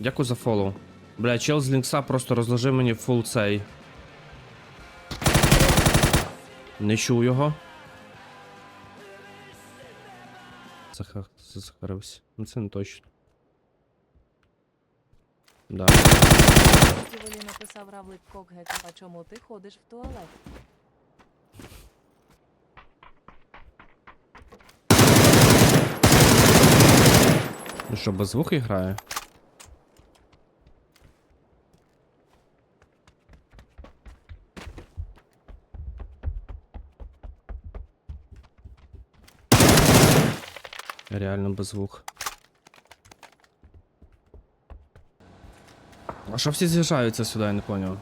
Дякую за фоллоу. Бля, чел з лінкса просто розложив мені фул цей. Не чув його. Заха... Захарився. Ну це не точно. Да. Ківолі написав Равлик Кокгек, а чому ти ходиш в туалет? Ну що, без звуку грає? Реально без звук. А що всі з'їжджаються сюди, я не поняв.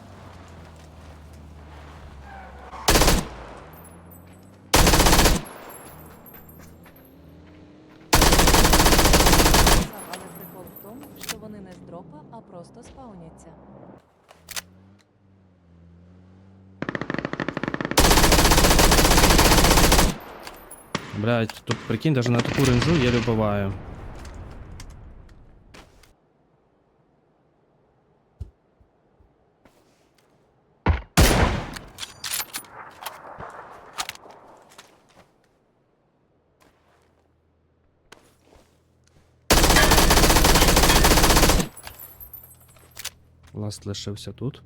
Написав, але прикол в тому, що вони не з дропа, а просто спауняться. Блять, тут прикинь, даже на таку ренжу еле бываю. Ласт лишився тут.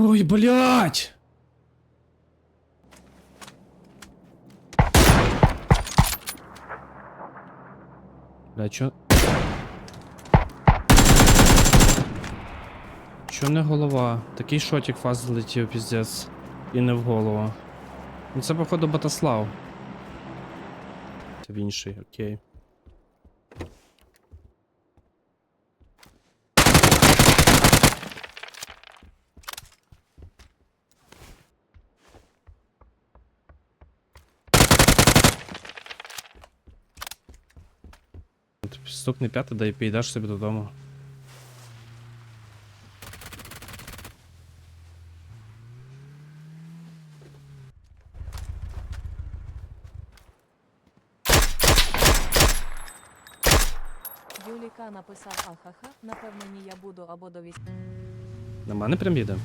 Ой, блядь! Бля, чо... Чо не голова? Такий шотик фаз залетів, піздець. І не в голову. Ну це, походу, Батаслав. Це в інший, окей. Стукне п'яте, да і підеш собі додому. Юліка написав ахаха, напевно, ні я буду або до військ. На мене прям їде.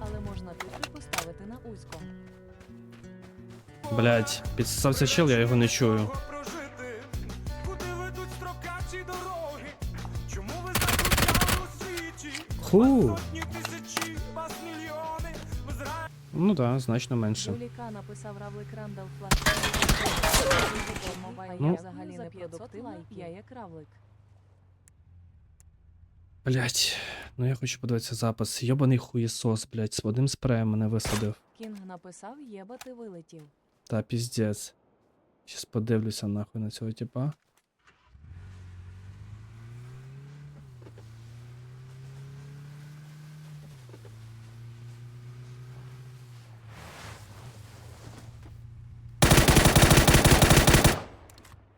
Але можна титри поставити на узько. Блять, підсосався чел, я його не чую. Ху. Ну да, значно менше. Ну. Равлик. Блять, ну я хочу подивитися запис. Йобаний хуєсос, блять, з одним спреєм мене висадив. Кінг написав, єба ти вилетів. Та піздець. Щас подивлюся нахуй на цього типа.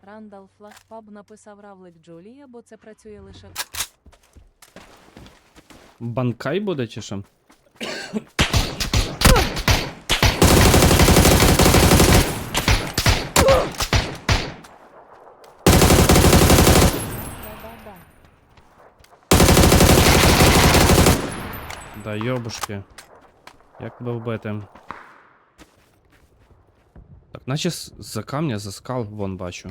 Рандал Флаг Паб написав Равлик Джулія, бо це працює лише Банкай буде чи що? Да йобушки. Як тебе вбити? Так, наче за камня, за скал, вон бачу.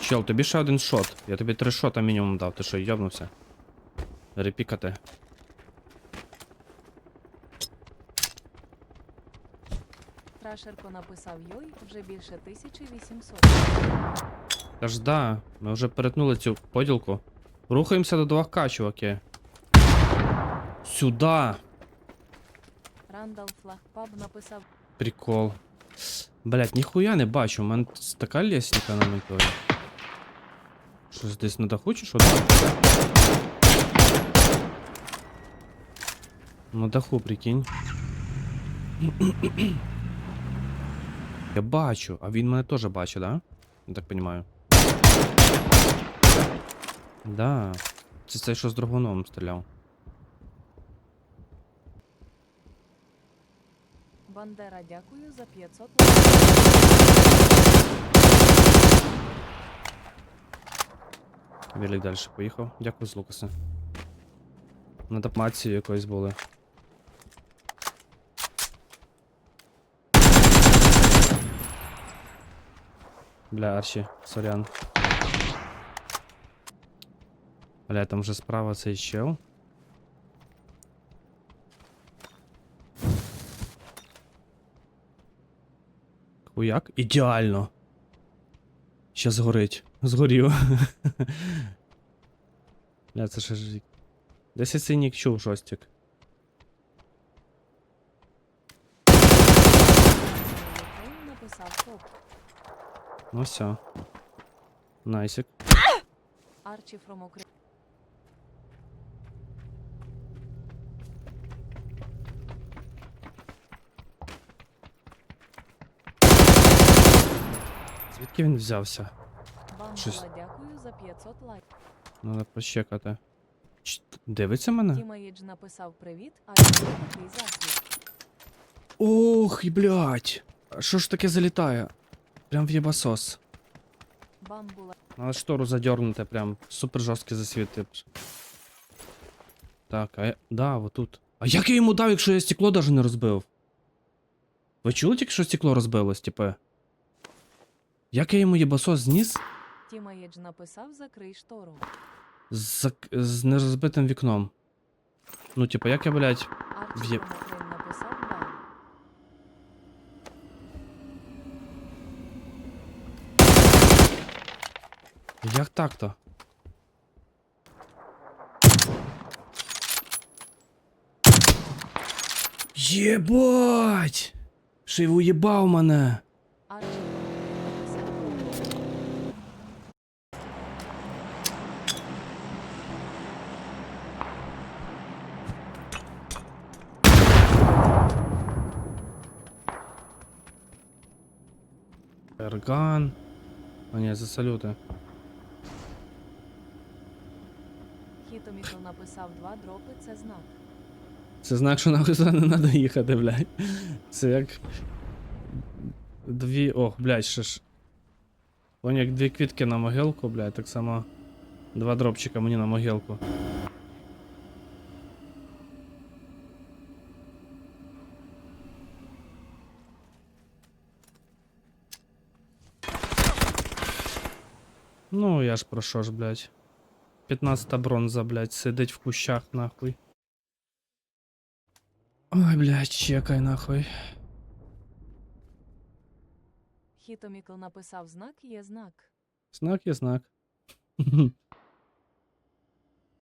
Чел, тобі ще один шот. Я тобі три шота мінімум дав. Ти що, йобнувся? Репікати. Трашерко написав Йой, вже більше 1800. Та ж да, ми вже перетнули цю поділку. Рухаємося до 2К, чуваки. Сюда. Рандал Флаг Паб написав Прикол. Блять, ніхуя не бачу, у мене така лестника на моніторі. Щось десь даху чи що? На даху, прикинь. Я бачу, а він мене теж бачить, да? Я так понимаю. Да. Це цей, що з драгуном стріляв. Бандера, дякую за 500 лайків. Велик далі поїхав. Дякую з Лукаса. На тапмації якоїсь були. Бля, Арчі, сорян. Бля, там вже справа цей чел. Хуяк? Ідеально. Ще згорить. Згорів. Бля, це ще ж. Десь я цей нік чув жостик. Написав. Ну все. Найсик. Арчі from Ukraine. Звідки він взявся? Щось- Бандера, дякую за 500 лайків. Надо прочекати. Ч- Дивиться мене? Тіма Єдж написав привіт, а я такий засвіт. Ох, і блядь. А Що ж таке залітає? Прям в єбасос. Надо штору задернути, прям супер жорсткий засвіт. тип. Так, а я... Да, вот тут. А як я йому дав, якщо я стекло даже не розбив? Ви чули тільки, що стекло розбилось, типа? Як я йому єбасос зніс Тіма Єдж написав закрий штору. з, з нерозбитим вікном? Ну, типа, як я, блядь, Арчі В'є- from Ukraine написав да. Як так-то? Єбать! Ще й уїбав мене! Арчі from Ukraine написав топ. Ерган. А ні, за салюти. Хітомікл написав два дропи, це знак. Це знак, що нахуй сюди не треба їхати, блядь. Це як. Дві. Ох, блядь, ще ж. Вон як дві квітки на могилку, блядь, так само. Два дропчика мені на могилку. Ну, я ж про що ж, блядь. 15 бронза, блядь, сидить в кущах, нахуй. Ой, блядь, чекай, нахуй. Хітомікл написав знак є знак. Знак є знак.